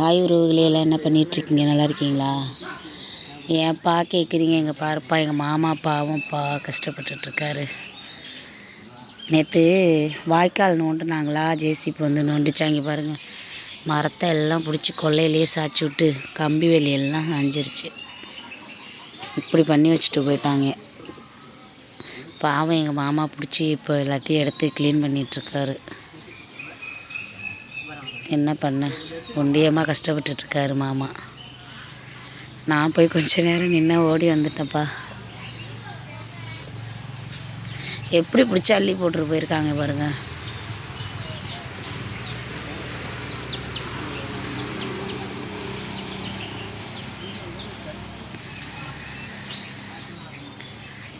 Hi உறவுகளே எல்லாம் என்ன பண்ணிகிட்ருக்கீங்க நல்லா இருக்கீங்களா? ஏன்ப்பா கேட்குறீங்க எங்கள் பாருப்பா எங்கள் மாமா பாவம்ப்பா கஷ்டப்பட்டுட்ருக்காரு. நேற்று வாய்க்கால் நோண்டுனாங்களா? ஜேசிபி வந்து நோண்டிச்சாங்க பாருங்கள் மரத்தை எல்லாம் பிடிச்சி கொல்லையிலேயே சாய்ச்சி விட்டு கம்பி வேலி எல்லாம் இப்படி பண்ணி வச்சுட்டு போயிட்டாங்க. பாவம் எங்கள் மாமா பிடிச்சி இப்போ எல்லாத்தையும் எடுத்து க்ளீன் பண்ணிகிட்ருக்காரு என்ன பண்ண? ஒண்டியமாக கஷ்டப்பட்டுட்ருக்காரு மாமா. நான் போய் கொஞ்ச நேரம் நின்று ஓடி வந்துட்டேன்ப்பா. எப்படி பிடிச்சி அள்ளி போட்டுட்டு போயிருக்காங்க பாருங்க.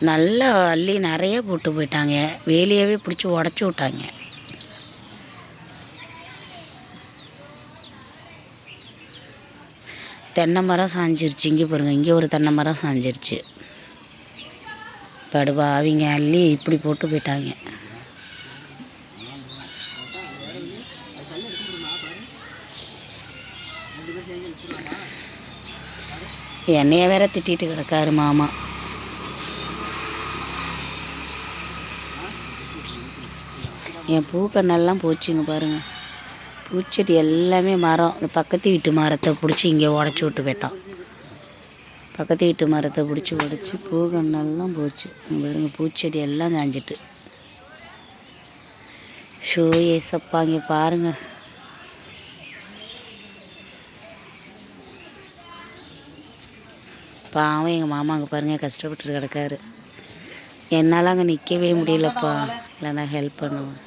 நல்லா அள்ளி நிறைய போட்டு போயிட்டாங்க. வேலியவே பிடிச்சி உடச்சி விட்டாங்க. தென்னை மரம் சாஞ்சிருச்சு. இங்கே பாருங்கள் இங்கே ஒரு தென்னை மரம் சாஞ்சிருச்சு. படுவா அவங்க அள்ளி இப்படி போட்டு போயிட்டாங்க. என்னைய வேற திட்டிட்டு கிடக்காரு மாமா. என் பூக்கண்ணெல்லாம் போச்சுங்க பாருங்கள் பூச்செடி எல்லாமே மரம். இந்த பக்கத்து வீட்டு மரத்தை பிடிச்சி இங்கே உடச்சி விட்டு போயிட்டான். பக்கத்து வீட்டு மரத்தை பிடிச்சி உடச்சி பூகண்ணெல்லாம் போச்சு. பாருங்க பூச்செடி எல்லாம் காஞ்சிட்டு. ஷோ ஏசப்பா இங்கே பாருங்க. பாவம் எங்கள் மாமா அங்கே பாருங்கள் கஷ்டப்பட்டு கிடக்காரு. என்னால் அங்கே நிற்கவே முடியலப்பா. இல்லைன்னா ஹெல்ப் பண்ணுவேன்.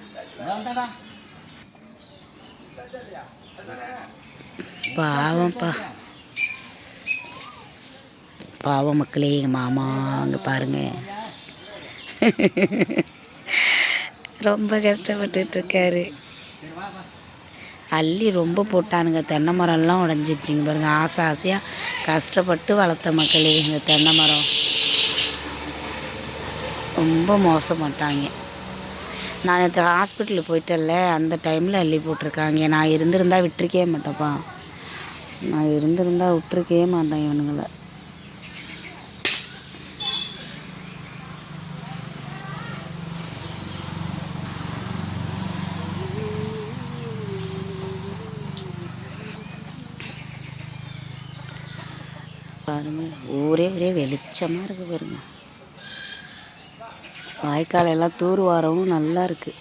பாவம்ப்பா. பாவம் மக்களே எங்கள் மாமா அங்கே பாருங்க. ரொம்ப கஷ்டப்பட்டுட்ருக்காரு. அள்ளி ரொம்ப போட்டானுங்க. தென்னை மரம்லாம் உடஞ்சிருச்சிங்க பாருங்க. ஆசை ஆசையாக கஷ்டப்பட்டு வளர்த்த மக்களே இந்த தென்னை மரம். ரொம்ப மோசமாட்டாங்க. நான் நேற்று ஹாஸ்பிட்டலுக்கு போயிட்டேன்ல அந்த டைமில் அள்ளி போட்டிருக்காங்க. நான் இருந்திருந்தா விட்டுருக்கவே மாட்டேன்ப்பா. நான் இருந்திருந்தா விட்டுருக்கவே மாட்டேன் இவனுங்களை. பாருங்க ஊரே ஒரே வெளிச்சமாக இருக்குது பாருங்க. வாய்க்கால் எல்லாம் தூர் வாரவும் நல்லா இருக்குது